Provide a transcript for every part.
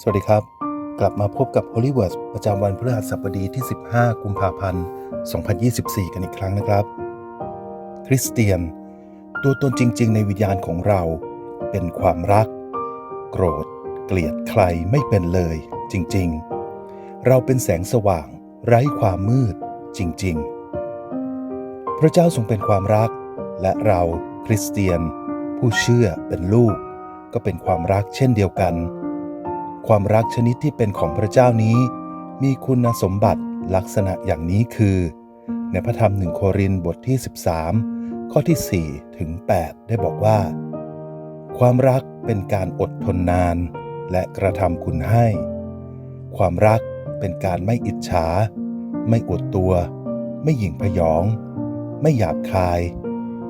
สวัสดีครับ กลับมาพบกับ Holy Words ประจำวันพฤหัสบดีที่ 15 กุมภาพันธ์ 2024 กันอีกครั้งนะครับ คริสเตียน ตัวตนจริง ๆ ในวิญญาณของเรา เป็นความรัก โกรธ เกลียดใครไม่เป็นเลย จริง ๆ เราเป็นแสงสว่าง ไร้ความมืด จริง ๆ พระเจ้าทรงเป็นความรัก และเราคริสเตียน ผู้เชื่อเป็นลูก ก็เป็นความรักเช่นเดียวกัน ความรักชนิดที่เป็นของพระเจ้านี้ มีคุณสมบัติลักษณะอย่างนี้คือ ในพระธรรมหนึ่งโครินบทที่ 13 ข้อที่ 4 ถึง 8 ได้บอกว่า ความรักเป็นการอดทนนาน และกระทำคุณให้ ความรักเป็นการไม่อิจฉา ไม่อวดตัว ไม่หยิ่งพยอง ไม่หยาบคาย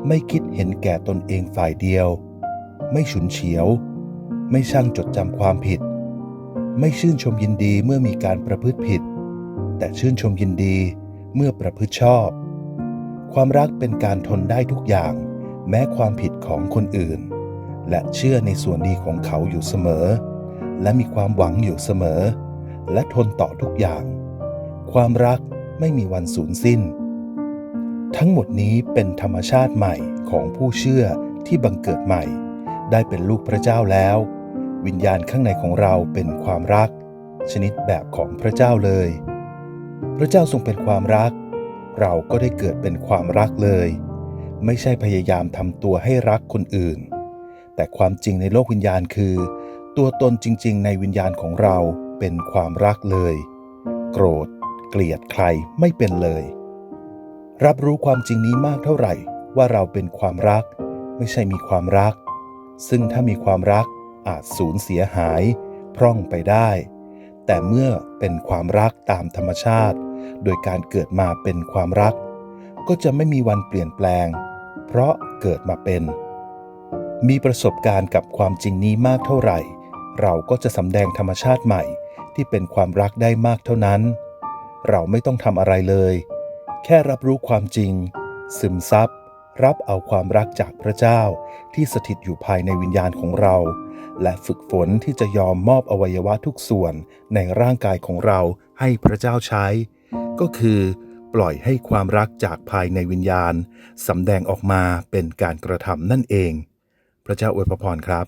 ไม่คิดเห็นแก่ตนเองฝ่ายเดียว ไม่ฉุนเฉียว ไม่ช่างจดจำความผิด ไม่ชื่นชมยินดีเมื่อมีการประพฤติผิด แต่ชื่นชมยินดีเมื่อประพฤติชอบ ความรักเป็นการทนได้ทุกอย่าง แม้ความผิดของคนอื่น และเชื่อในส่วนดีของเขาอยู่เสมอ และมีความหวังอยู่เสมอ และทนต่อทุกอย่าง ความรักไม่มีวันสูญสิ้น ทั้งหมดนี้เป็นธรรมชาติใหม่ของผู้เชื่อที่บังเกิดใหม่ ได้เป็นลูกพระเจ้าแล้ว วิญญาณข้างในของเราเป็นความรัก ชนิดแบบของพระเจ้าเลย พระเจ้าทรงเป็นความรัก เราก็ได้เกิดเป็นความรักเลย ไม่ใช่พยายามทำตัวให้รักคนอื่น แต่ความจริงในโลกวิญญาณคือ ตัวตนจริง ๆ ในวิญญาณของเราเป็นความรักเลย โกรธ เกลียดใครไม่เป็นเลย รับรู้ความจริงนี้มากเท่าไหร่ว่าเราเป็นความรัก ไม่ใช่มีความรัก ซึ่งถ้ามีความรัก อาจสูญเสียหาย พร่องไปได้ แต่เมื่อเป็นความรักตามธรรมชาติ โดยการเกิดมาเป็นความรัก ก็จะไม่มีวันเปลี่ยนแปลง เพราะเกิดมาเป็น มีประสบการณ์กับความจริงนี้มากเท่าไหร่ เราก็จะสำแดงธรรมชาติใหม่ที่เป็นความรักได้มากเท่านั้น เราไม่ต้องทำอะไรเลย แค่รับรู้ความจริง ซึมซับรับเอาความรักจากพระเจ้าที่สถิตอยู่ภายในวิญญาณของเรา และฝึกฝนที่จะยอมมอบอวัยวะทุกส่วนในร่างกายของเราให้พระเจ้าใช้ ก็คือปล่อยให้ความรักจากภายในวิญญาณสำแดงออกมาเป็นการกระทำนั่นเอง พระเจ้าอวยพรครับ